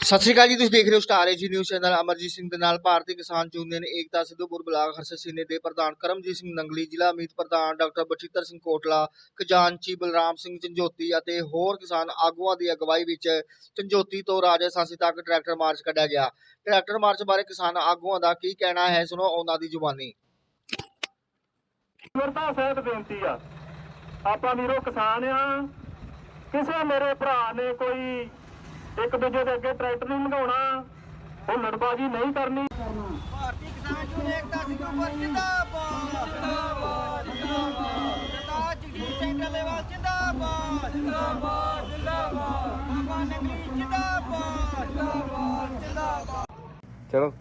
ਸਤਿ ਸ਼੍ਰੀ ਅਕਾਲ ਜੀ, ਤੁਸੀਂ ਦੇਖ ਰਹੇ ਹੋ Star AG news channel. Amarjeet Singh ਦੇ ਨਾਲ ਭਾਰਤੀ ਕਿਸਾਨ ਯੂਨੀਅਨ ਏਕਤਾ ਸਿੱਧੂਪੁਰ ਬਲਾਕ ਹਰਸ ਸੀਨੇ ਦੇ ਪ੍ਰਧਾਨ ਕਰਮਜੀਤ ਸਿੰਘ ਨੰਗਲੀ, ਜ਼ਿਲ੍ਹਾ ਮੀਤ ਪ੍ਰਧਾਨ ਡਾਕਟਰ ਬਚਿੱਤਰ ਸਿੰਘ ਕੋਟਲਾ ਖਜ਼ਾਨਚੀ ਬਲਰਾਮ ਸਿੰਘ ਝੰਜੋਤੀ ਅਤੇ ਹੋਰ ਕਿਸਾਨ ਆਗੂਆਂ ਦੀ ਅਗਵਾਈ ਵਿੱਚ ਝੰਜੋਤੀ ਤੋਂ ਰਾਜਾ ਤੱਕ ਟਰੈਕਟਰ ਮਾਰਚ ਕੱਢਿਆ ਗਿਆ। ਟਰੈਕਟਰ ਮਾਰਚ ਬਾਰੇ ਕਿਸਾਨ ਆਗੂਆਂ ਦਾ ਕੀ ਕਹਿਣਾ ਹੈ, ਸੁਣੋ ਉਹਨਾਂ ਦੀ ਜ਼ੁਬਾਨੀ। ਗੁਰਤਾ ਸਹਿਤ ਬੇਨਤੀ ਆ। ਆਪਾਂ ਵੀਰੋ ਕਿਸਾਨ ਆ। ਕਿਸੇ ਮੇਰੇ ਭਰਾ ਨੇ ਕੋਈ ਇੱਕ ਦੂਜੇ ਦੇ ਅੱਗੇ ਟਰੈਕਟਰ ਨਹੀਂ ਲੰਘਾਉਣਾ ਉਹ ਲੜਬਾਜੀ ਨਹੀਂ ਕਰਨੀ। ਭਾਰਤੀ ਕਿਸਾਨ ਯੂਨੀਅਨ ਏਕਤਾ ਸਿੰਘਪੁਰ ਜਿੰਦਾਬਾਦ ਜਿੰਦਾਬਾਦ ਜਿੰਦਾਬਾਦ। ਸਰਦਾਰ ਜਗਜੀਤ ਸਿੰਘ ਢੱਲੇਵਾਲ ਜਿੰਦਾਬਾਦ ਜਿੰਦਾਬਾਦ ਜਿੰਦਾਬਾਦ। ਬਾਬਾ ਨਗਰੀ ਜਿੰਦਾਬਾਦ ਜਿੰਦਾਬਾਦ ਜਿੰਦਾਬਾਦ। ਚਲੋ।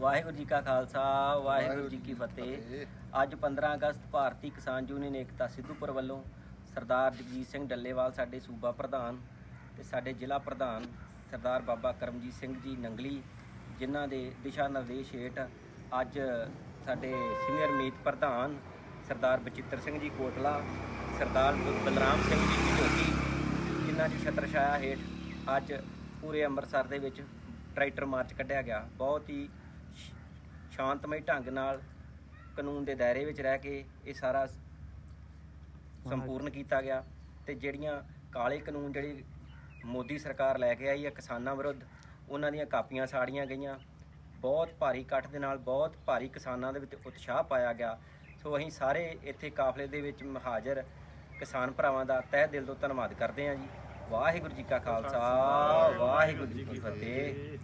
ਵਾਹਿਗੁਰੂ ਜੀ ਕਾ ਖਾਲਸਾ ਵਾਹਿਗੁਰੂ ਜੀ ਕੀ ਫਤਿਹ। ਅੱਜ 15 ਅਗਸਤ ਭਾਰਤੀ ਕਿਸਾਨ ਯੂਨੀਅਨ ਏਕਤਾ ਸਿੱਧੂਪੁਰ ਵੱਲੋਂ ਸਰਦਾਰ ਜਗਜੀਤ ਸਿੰਘ ਡੱਲੇਵਾਲ ਸਾਡੇ ਸੂਬਾ ਪ੍ਰਧਾਨ ਤੇ ਸਾਡੇ ਜ਼ਿਲ੍ਹਾ ਪ੍ਰਧਾਨ ਸਰਦਾਰ ਬਾਬਾ ਕਰਮਜੀਤ ਸਿੰਘ ਜੀ ਨੰਗਲੀ ਜਿਨ੍ਹਾਂ ਦੇ ਦਿਸ਼ਾ ਨਿਰਦੇਸ਼ ਹੇਠ ਅੱਜ ਸਾਡੇ ਸੀਨੀਅਰ ਮੀਤ ਪ੍ਰਧਾਨ ਸਰਦਾਰ ਬਚਿੱਤਰ ਸਿੰਘ ਜੀ ਕੋਟਲਾ ਸਰਦਾਰ ਬਲਰਾਮ ਸਿੰਘ ਜੀ ਝੋਟੀ ਜਿਨ੍ਹਾਂ ਦੀ ਛਤਰ ਛਾਇਆ ਹੇਠ ਅੱਜ ਪੂਰੇ ਅੰਮ੍ਰਿਤਸਰ ਦੇ ਵਿੱਚ ਟਰੈਕਟਰ ਮਾਰਚ ਕੱਢਿਆ ਗਿਆ। ਬਹੁਤ ਹੀ ਸ਼ਾਂਤਮਈ ਢੰਗ ਨਾਲ ਕਾਨੂੰਨ ਦੇ ਦਾਇਰੇ ਵਿੱਚ ਰਹਿ ਕੇ ਇਹ ਸਾਰਾ ਸੰਪੂਰਨ ਕੀਤਾ ਗਿਆ ਤੇ ਜਿਹੜੀਆਂ ਕਾਲੇ ਕਾਨੂੰਨ ਜਿਹੜੀ ਮੋਦੀ ਸਰਕਾਰ ਲੈ ਕੇ ਆਈ ਹੈ ਕਿਸਾਨਾਂ ਵਿਰੁੱਧ ਉਹਨਾਂ ਦੀਆਂ ਕਾਪੀਆਂ ਸਾੜੀਆਂ ਗਈਆਂ। ਬਹੁਤ ਭਾਰੀ ਇਕੱਠ ਦੇ ਨਾਲ ਬਹੁਤ ਭਾਰੀ ਕਿਸਾਨਾਂ ਦੇ ਵਿੱਚ ਉਤਸ਼ਾਹ ਪਾਇਆ ਗਿਆ। ਸੋ ਅਸੀਂ ਸਾਰੇ ਇੱਥੇ ਕਾਫਲੇ ਦੇ ਵਿੱਚ ਹਾਜ਼ਰ ਕਿਸਾਨ ਭਰਾਵਾਂ ਦਾ ਤਹਿ ਦਿਲ ਤੋਂ ਧੰਨਵਾਦ ਕਰਦੇ ਹਾਂ ਜੀ। ਵਾਹਿਗੁਰੂ ਜੀ ਕਾ ਖਾਲਸਾ ਵਾਹਿਗੁਰੂ ਜੀ ਕੀ ਫਤਿਹ।